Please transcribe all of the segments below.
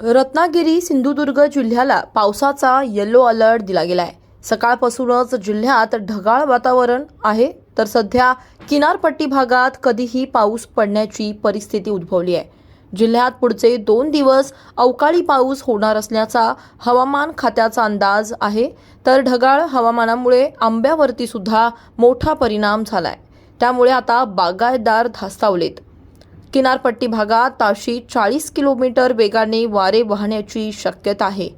रत्नागिरी सिंधुदुर्ग जिल्ह्याला पावसाचा yellow alert दिला गेलाय. सकाळपासूनच जिल्ह्यात ढगाळ वातावरण आहे तर सध्या किनारपट्टी भागात कधीही पाऊस पडण्याची परिस्थिती उद्भवली आहे. जिल्ह्यात पुढचे दोन दिवस अवकाळी पाऊस होणार असल्याचा हवामान खात्याचा अंदाज आहे तर ढगाळ हवामानामुळे आंब्यावरती सुद्धा मोठा परिणाम झालाय. त्यामुळे आता बागायतदार धास्तावलेत. किनारपट्टी भागात ताशी चाळीस किलोमीटर वेगाने वारे वाहण्याची शक्यता आहे.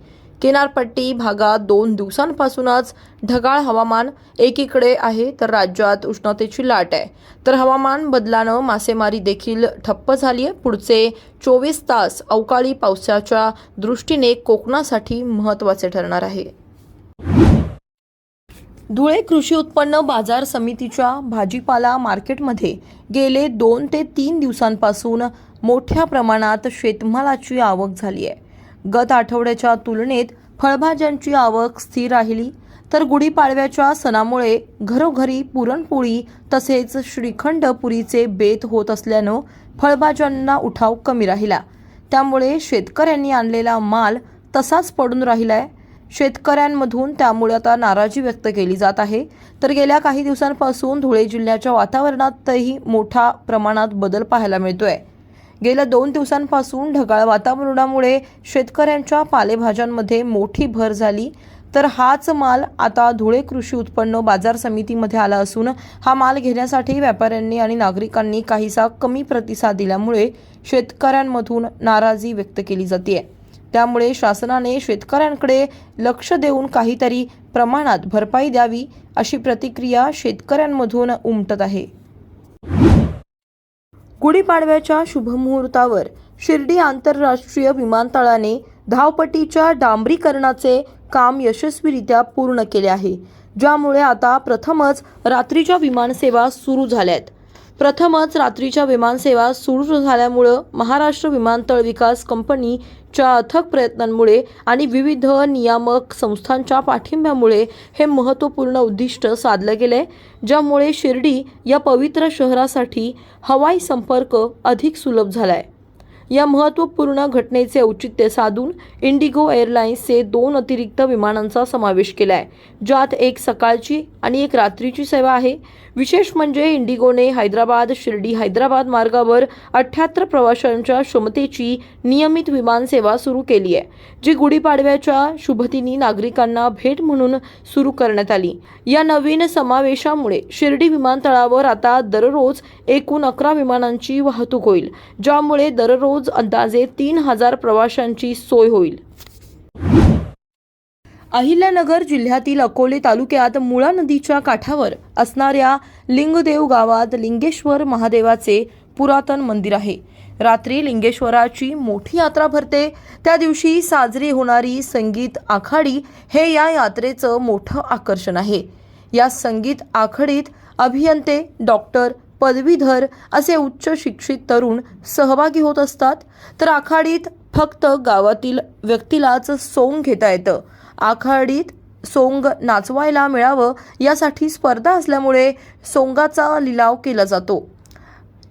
किनारपट्टी भागात दोन दिवसांपासूनच ढगाळ हवामान एकीकडे आहे तर राज्यात उष्णतेची लाट आहे. तर हवामान बदलानं मासेमारी देखील ठप्प झाली आहे. पुढचे चोवीस तास अवकाळी पावसाच्या दृष्टीने कोकणासाठी महत्त्वाचे ठरणार आहे. धुळे कृषी उत्पन्न बाजार समितीच्या भाजीपाला मार्केटमध्ये गेले दोन ते तीन दिवसांपासून मोठ्या प्रमाणात शेतमालाची आवक झाली आहे. गत आठवड्याच्या तुलनेत फळभाज्यांची आवक स्थिर राहिली तर गुढीपाडव्याच्या सणामुळे घरोघरी पुरणपोळी तसेच श्रीखंड पुरीचे बेत होत असल्यानं फळभाज्यांना उठाव कमी राहिला. त्यामुळे शेतकऱ्यांनी आणलेला माल तसाच पडून राहिलाय. शेतकऱ्यांमधून त्यामुळे आता नाराजी व्यक्त केली जात आहे. तर गेल्या काही दिवसांपासून धुळे जिल्ह्याच्या वातावरणातही मोठ्या प्रमाणात बदल पाहायला मिळतोय. गेल्या दोन दिवसांपासून ढगाळ वातावरणामुळे शेतकऱ्यांच्या पालेभाज्यांमध्ये मोठी भर झाली. तर हाच माल आता धुळे कृषी उत्पन्न बाजार समितीमध्ये आला असून हा माल घेण्यासाठी व्यापाऱ्यांनी आणि नागरिकांनी काहीसा कमी प्रतिसाद दिल्यामुळे शेतकऱ्यांमधून नाराजी व्यक्त केली जाते त्यामुळे शासनाने शेतकऱ्यांकडे लक्ष देऊन काहीतरी प्रमाणात भरपाई द्यावी अशी प्रतिक्रिया शेतकऱ्यांमधून उमटत आहे. गुढीपाडव्याच्या शुभमुहूर्तावर शिर्डी आंतरराष्ट्रीय विमानतळाने धावपटीच्या डांबरीकरणाचे काम यशस्वीरित्या पूर्ण केले आहे ज्यामुळे आता प्रथमच रात्रीच्या विमानसेवा सुरू झाल्यात. प्रथमच रात्रीच्या विमानसेवा सुरू झाल्यामुळं महाराष्ट्र विमानतळ विकास कंपनीच्या अथक प्रयत्नांमुळे आणि विविध नियामक संस्थांच्या पाठिंब्यामुळे हे महत्त्वपूर्ण उद्दिष्ट साधलं गेले ज्यामुळे शिर्डी या पवित्र शहरासाठी हवाई संपर्क अधिक सुलभ झाला आहे या महत्त्वपूर्ण घटनेचे औचित्य साधून इंडिगो एअरलाइन्सचे दोन अतिरिक्त विमानांचा समावेश केला आहे ज्यात एक सकाळची आणि एक रात्रीची सेवा आहे. विशेष म्हणजे इंडिगोने हैदराबाद शिर्डी हैदराबाद मार्गावर अठ्ठ्याहत्तर प्रवाशांच्या क्षमतेची नियमित विमानसेवा सुरू केली आहे जी गुढीपाडव्याच्या शुभदिनी नागरिकांना भेट म्हणून सुरू करण्यात आली. या नवीन समावेशामुळे शिर्डी विमानतळावर आता दररोज एकूण अकरा विमानांची वाहतूक होईल ज्यामुळे दररोज अंदाजे तीन हजार प्रवाशांची सोय होईल. अहिल्यानगर जिल्ह्यातील अकोले तालुक्यात मुळा नदीच्या काठावर असणाऱ्या लिंगदेव गावात लिंगेश्वर महादेवाचे पुरातन मंदिर आहे. रात्री लिंगेश्वराची मोठी यात्रा भरते. त्या दिवशी साजरी होणारी संगीत आखाडी हे या यात्रेचं मोठं आकर्षण आहे. या संगीत आखाडीत अभियंते डॉक्टर पदवीधर असे उच्च शिक्षित तरुण सहभागी होत असतात तर आखाडीत फक्त गावातील व्यक्तीलाच सोंग घेता येतं. आखाडीत सोंग नाचवायला मिळावं यासाठी स्पर्धा असल्यामुळे सोंगाचा लिलाव केला जातो.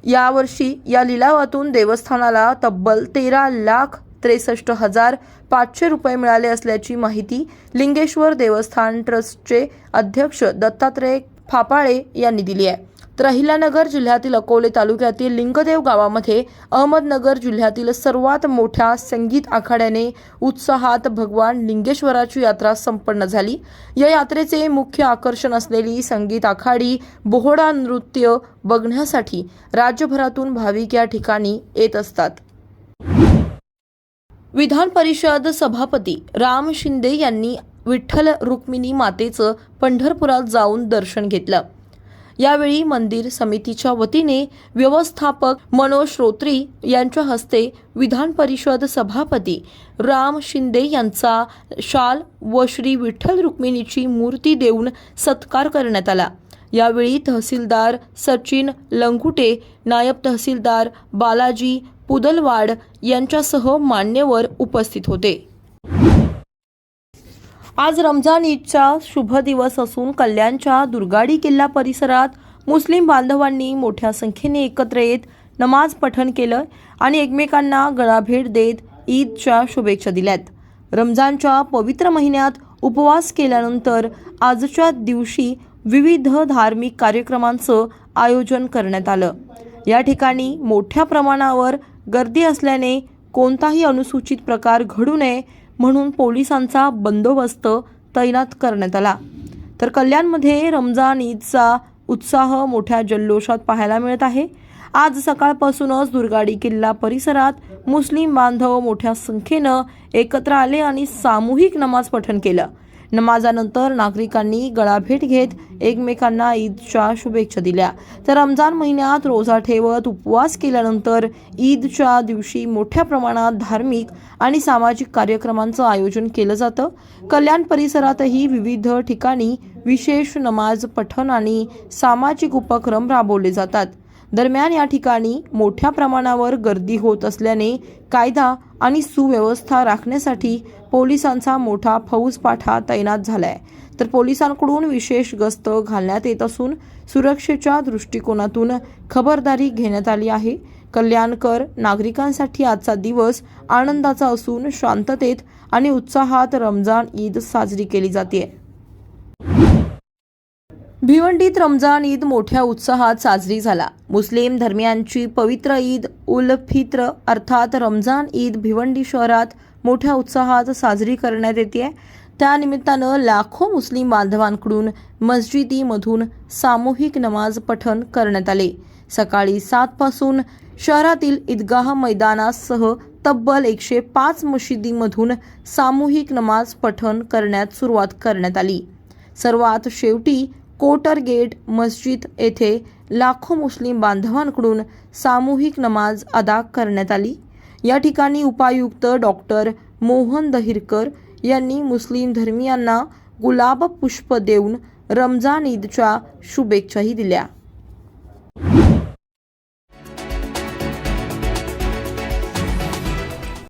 यावर्षी या लिलावातून देवस्थानाला तब्बल तेरा लाख त्रेसष्ट हजार पाचशे रुपये मिळाले असल्याची माहिती लिंगेश्वर देवस्थान ट्रस्टचे अध्यक्ष दत्तात्रय फापाळे यांनी दिली आहे. तर अहिल्यानगर जिल्ह्यातील अकोले तालुक्यातील लिंगदेव गावामध्ये अहमदनगर जिल्ह्यातील सर्वात मोठ्या संगीत आखाड्याने उत्साहात भगवान लिंगेश्वराची यात्रा संपन्न झाली. या यात्रेचे मुख्य आकर्षण असलेली संगीत आखाडी बोहडा नृत्य बघण्यासाठी राज्यभरातून भाविक या ठिकाणी येत असतात. विधान परिषद सभापती राम शिंदे यांनी विठ्ठल रुक्मिणी मातेचं पंढरपुरात जाऊन दर्शन घेतलं. यावेळी मंदिर समितीच्या वतीने व्यवस्थापक मनोज श्रोत्री यांच्या हस्ते विधान परिषद सभापती राम शिंदे यांचा शाल व श्री विठ्ठल रुक्मिणीची मूर्ती देऊन सत्कार करण्यात आला. यावेळी तहसीलदार सचिन लंगुटे नायब तहसीलदार बालाजी पुदलवाड यांच्यासह मान्यवर उपस्थित होते. आज रमजान ईदचा शुभ दिवस असून कल्याणच्या दुर्गाडी किल्ला परिसरात मुस्लिम बांधवांनी मोठ्या संख्येने एकत्र येत नमाज पठण केलं आणि एकमेकांना गळाभेट देत ईदच्या शुभेच्छा दिल्यात. रमजानच्या पवित्र महिन्यात उपवास केल्यानंतर आजच्या दिवशी विविध धार्मिक कार्यक्रमांचं आयोजन करण्यात आलं. या ठिकाणी मोठ्या प्रमाणावर गर्दी असल्याने कोणताही अनुसूचित प्रकार घडू नये म्हणून पोलिसांचा बंदोबस्त तैनात करण्यात आला. तर कल्याणमध्ये रमजान ईदचा उत्साह मोठ्या जल्लोषात पाहायला मिळत आहे. आज सकाळपासूनच दुर्गाडी किल्ला परिसरात मुस्लिम बांधव मोठ्या संख्येनं एकत्र आले आणि सामूहिक नमाज पठण केलं. नमाजानंतर नागरिकांनी गळाभेट घेत एकमेकांना ईदच्या शुभेच्छा दिल्या. तर रमजान महिन्यात रोजा ठेवत उपवास केल्यानंतर ईदच्या दिवशी मोठ्या प्रमाणात धार्मिक आणि सामाजिक कार्यक्रमांचं आयोजन केलं जातं. कल्याण परिसरातही विविध ठिकाणी विशेष नमाज पठण आणि सामाजिक उपक्रम राबवले जातात. दरम्यान या ठिकाणी मोठ्या प्रमाणावर गर्दी होत असल्याने कायदा आणि सुव्यवस्था राखण्यासाठी पोलिसांचा मोठा फौजपाठा तैनात झालाय. तर पोलिसांकडून विशेष गस्त घालण्यात येत असून सुरक्षेच्या दृष्टिकोनातून खबरदारी घेण्यात आली आहे. कल्याणकर नागरिकांसाठी आजचा दिवस आनंदाचा असून शांततेत आणि उत्साहात रमजान ईद साजरी केली जाते भिवंडीत रमजान ईद मोठ्या उत्साहात साजरी झाला. मुस्लिम धर्मियांची पवित्र ईद उल फित्र अर्थात रमजान ईद भिवंडी शहरात मोठ्या उत्साहात साजरी करण्यात येते. त्यानिमित्तानं लाखो मुस्लिम बांधवांकडून मस्जिदीमधून सामूहिक नमाज पठण करण्यात आले. सकाळी सातपासून शहरातील ईदगाह मैदानासह तब्बल एकशे पाच मशिदीमधून सामूहिक नमाज पठण करण्यात सुरुवात करण्यात आली. सर्वात शेवटी कोटर गेट मस्जिद येथे लाखो मुस्लिम बांधवांकडून सामूहिक नमाज अदा करण्यात आली. या ठिकाणी उपायुक्त डॉक्टर मोहन दहिरकर यांनी मुस्लिम धर्मियांना गुलाब पुष्प देऊन रमजान ईदच्या शुभेच्छाही दिल्या.